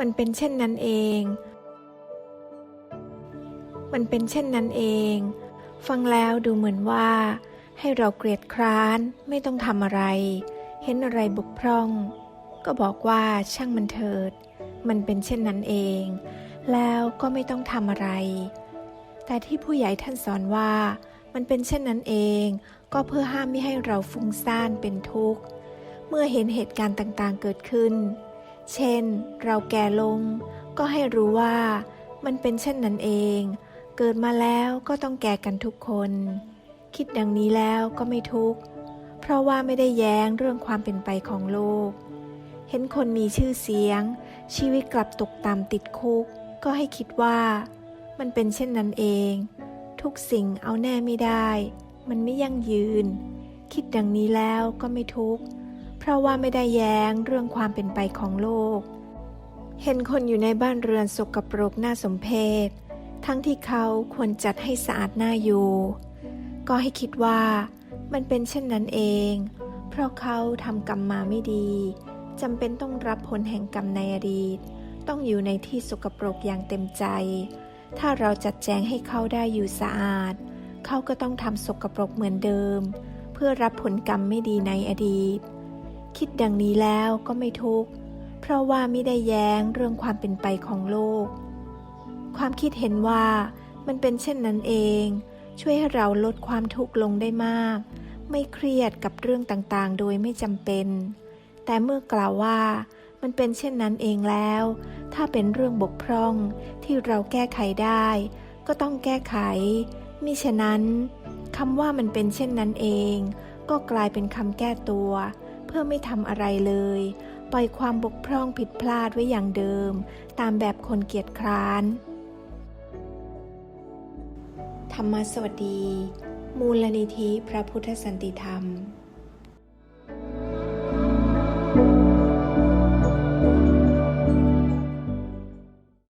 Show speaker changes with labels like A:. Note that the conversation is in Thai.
A: มันเป็นเช่นนั้นเอง มันเป็นเช่นนั้นเอง ฟังแล้วดูเหมือนว่า ให้เราเกลียดคร้านไม่ต้องทำอะไร เห็นอะไรบกพร่อง ก็บอกว่าช่างมันเถิด มันเป็นเช่นนั้นเอง แล้วก็ไม่ต้องทำอะไร แต่ที่ผู้ใหญ่ท่านสอนว่า มันเป็นเช่นนั้นเอง ก็เพื่อห้ามไม่ให้เราฟุ้งซ่านเป็นทุกข์ เมื่อเห็นเหตุการณ์ต่างๆเกิดขึ้น เช่น เราแก่ลง ก็ให้รู้ว่ามันเป็นเช่นนั้นเอง เกิดมาแล้วก็ต้องแก่กันทุกคน คิดดังนี้แล้วก็ไม่ทุกข์ เพราะว่าไม่ได้แย้งเรื่องความเป็นไปของโลก เห็นคนมีชื่อเสียง ชีวิตกลับตกต่ำติดคุก ก็ให้คิดว่า มันเป็นเช่นนั้นเอง ทุกสิ่งเอาแน่ไม่ได้ มันไม่ยั่งยืน คิดดังนี้แล้วก็ไม่ทุกข์ ราะว่าไม่ได้แย้งเรื่องความเป็นไปของโลก เห็นคนอยู่ในบ้านเรือนสกปรกน่าสมเพชทั้งที่เขาควรจัดให้สะอาดน่าอยู่ ก็ให้คิดว่ามันเป็นเช่นนั้นเอง เพราะเขาทำกรรมมาไม่ดีจำเป็นต้องรับผลแห่งกรรมในอดีต ต้องอยู่ในที่สกปรกอย่างเต็มใจ ถ้าเราจัดแจงให้เขาได้อยู่สะอาด เขาก็ต้องทำสกปรกเหมือนเดิม เพื่อรับผลกรรมไม่ดีในอดีต คิดดังนี้แล้วก็ไม่ทุกข์ เพราะว่าไม่ได้แย้งเรื่องความเป็นไปของโลก ความคิดเห็นว่ามันเป็นเช่นนั้นเอง ช่วยให้เราลดความทุกข์ลงได้มาก ไม่เครียดกับเรื่องต่างๆ โดยไม่จำเป็น แต่เมื่อกล่าวว่ามันเป็นเช่นนั้นเองแล้ว ถ้าเป็นเรื่องบกพร่องที่เราแก้ไขได้ ก็ต้องแก้ไข มิฉะนั้นคำว่ามันเป็นเช่นนั้นเอง ก็กลายเป็นคำแก้ตัว เพื่อไม่ทำอะไรเลย ปล่อยความบกพร่องผิดพลาดไว้อย่างเดิม ตามแบบคนเกียจคร้าน ธรรมสวัสดี มูลนิธิพระพุทธสันติธรรม